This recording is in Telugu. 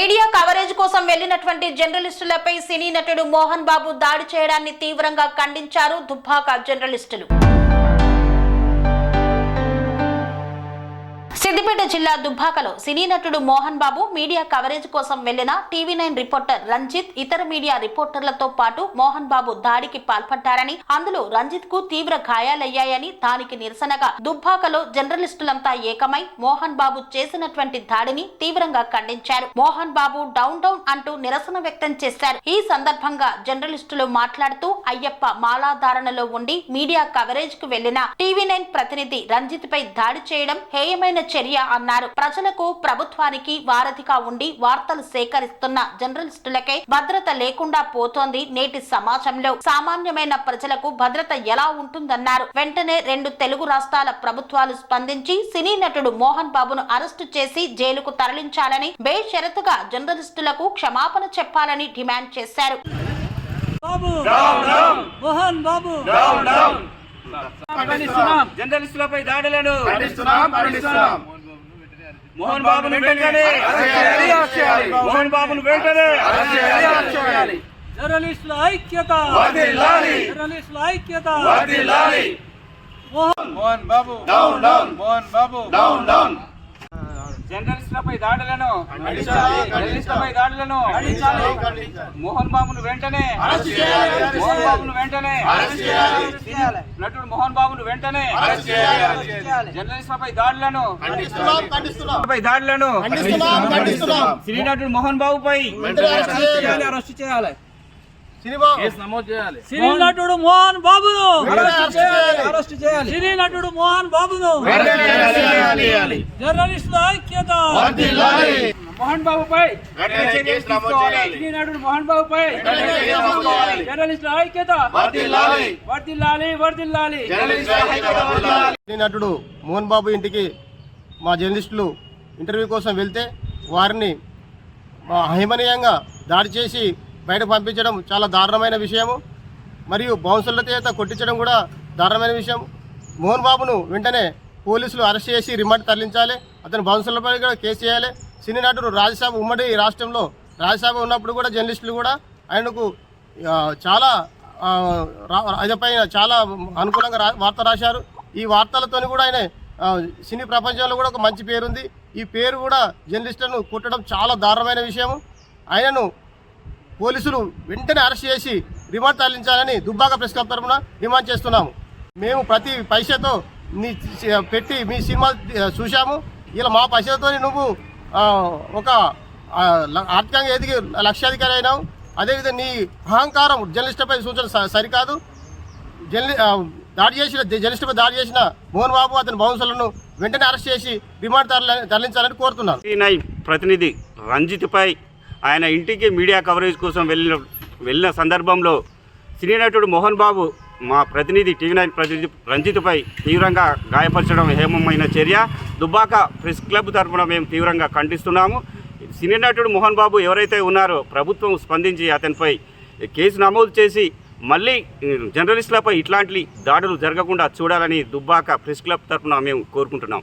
మీడియా కవరేజ్ కోసం వెళ్ళినటువంటి జర్నలిస్టులపై సినీ నటుడు మోహన్ బాబు దాడి చేయడాన్ని తీవ్రంగా ఖండించారు దుబ్బాక జర్నలిస్టులు. జిల్లా దుబ్బాకలో సినీ నటుడు మోహన్ బాబు మీడియా కవరేజ్ కోసం వెళ్ళిన టీవీ నైన్ రిపోర్టర్ రంజిత్ ఇతర మీడియా రిపోర్టర్లతో పాటు మోహన్ బాబు దాడికి పాల్పడ్డారని అందులో రంజిత్కు తీవ్ర గాయాలయ్యాయని దానికి నిరసనగా దుబ్బాకలో జర్నలిస్టులంతా ఏకమై మోహన్ బాబు చేసినటువంటి దాడిని తీవ్రంగా ఖండించారు. మోహన్ బాబు డౌన్ డౌన్ అంటూ నిరసన వ్యక్తం చేశారు. ఈ సందర్భంగా జర్నలిస్టులు మాట్లాడుతూ అయ్యప్ప మాలాధారణలో ఉండి మీడియా కవరేజ్కు వెళ్ళిన టీవీ నైన్ ప్రతినిధి రంజిత్ పై దాడి చేయడం హేయమైన చర్య అన్నారు. ప్రజలకు ప్రభుత్వానికి వారధిగా ఉండి వార్తలు సేకరిస్తున్న జర్నలిస్టులకే భద్రత లేకుండా పోతోంది నేటి సమాజంలో. సామాన్యమైన ప్రజలకు భద్రత ఎలా ఉంటుందన్నారు. వెంటనే రెండు తెలుగు రాష్ట్రాల ప్రభుత్వాలు స్పందించి సినీ నటుడు మోహన్ బాబును అరెస్టు చేసి జైలుకు తరలించాలని బేషరతుగా జర్నలిస్టులకు క్షమాపణ చెప్పాలని డిమాండ్ చేశారు. బాబు! మోహన్ బాబు! ఖండిస్తున్నాం. జర్నలిస్టులపై దాడులను మోహన్ బాబును వెంటనే అరెస్ట్ చేయాలి. మోహన్ బాబును వెంటనే అరెస్ట్ చేయాలి. అరెస్ట్ చేయాలి. జర్నలిస్టుల ఐక్యత వర్ధిల్లాలి. జర్నలిస్టుల ఐక్యత వర్ధిల్లాలి. Mohan Mohan Babu down down Mohan Babu down down జర్నలిస్టులపై దాడులను. జర్నలిస్టులపై దాడులను. మోహన్ బాబును వెంటనే అరెస్ట్ చేయాలి. అరెస్ట్ మోహన్. బాబును వెంటనే అరెస్ట్ చేయాలి. నటుడు మోహన్ బాబును వెంటనే. జర్నలిస్టులపై దాడులను దాడులను సినీ నటుడు మోహన్ బాబుపై వెంటనే అరెస్ట్ చేయాలి. సినీ నటుడు మోహన్ బాబును సినీ నటుడు మోహన్ బాబును. జర్నలిస్టుల ఐక్యత వర్ధిల్లాలి. మోహన్ నమోదు చేయాలి. సినీ నటుడు మోహన్ నమోదు చేయాలి. జర్నలిస్టుల ఐక్యత వర్ధిల్లాలి. వర్దిల్లాలి వర్దిల్లాలి జర్నలిస్టుల ఐక్యత వర్ధిల్లాలి. ఈ నటుడు మోహన్ బాబు ఇంటికి మా జర్నలిస్టులు ఇంటర్వ్యూ కోసం వెళ్తే వారిని మా అహిమనీయంగా దాడి చేసి బయట పంపించడం చాలా దారుణమైన విషయము. మరియు బౌన్సర్ల చేత కొట్టించడం కూడా దారుణమైన విషయం మోహన్ బాబును వెంటనే పోలీసులు అరెస్ట్ చేసి రిమాండ్ తరలించాలి. అతను బౌన్సర్లపై కూడా కేసు చేయాలి. సినీ నటుడు రాజ్యసభ ఉమ్మడి రాష్ట్రంలో రాజ్యసభ ఉన్నప్పుడు కూడా జర్నలిస్టులు కూడా ఆయనకు చాలా ఆ, చాలా అనుకూలంగా వార్త రాశారు. ఈ వార్తలతో కూడా ఆయన సినీ ప్రపంచంలో కూడా ఒక మంచి పేరుంది. ఈ పేరు కూడా జర్నలిస్టులను కుట్టడం చాలా దారుణమైన విషయం ఆయనను పోలీసులు వెంటనే అరెస్ట్ చేసి రిమాండ్ తరలించాలని దుబ్బాక ప్రెస్ క్లబ్ తరఫున డిమాండ్ చేస్తున్నాము. మేము ప్రతి పైసతో నీ పెట్టి మీ సినిమా చూశాము. ఇలా మా పైసలతో నువ్వు ఒక ల- ఆర్థికంగా ఎదిగి లక్షాధికారి అయినావు. అదేవిధంగా నీ అహంకారం జర్నలిస్టులపై సూచన స- సరికాదు. జర్నలి దాడి చేసిన జర్నలిస్టుపై దాడి చేసిన మోహన్ బాబు అతని బౌన్సర్లను వెంటనే అరెస్ట్ చేసి రిమాండ్ తరలి తరలించాలని కోరుతున్నాను. ప్రతినిధి రంజిత్పై ఆయన ఇంటికి మీడియా కవరేజ్ కోసం వెళ్ళిన వెళ్ళిన సందర్భంలో సినీ నటుడు మోహన్ బాబు మా ప్రతినిధి టీవీ నైన్ ప్రతినిధి రంజిత్పై తీవ్రంగా గాయపరచడం హేమమైన చర్య. దుబ్బాక ప్రెస్ క్లబ్ తరఫున మేము తీవ్రంగా ఖండిస్తున్నాము. సినీ నటుడు మోహన్ బాబు ఎవరైతే ఉన్నారో ప్రభుత్వం స్పందించి అతనిపై కేసు నమోదు చేసి మళ్ళీ జర్నలిస్టులపై ఇట్లాంటి దాడులు జరగకుండా చూడాలని దుబ్బాక ప్రెస్ క్లబ్ తరఫున మేము కోరుకుంటున్నాం.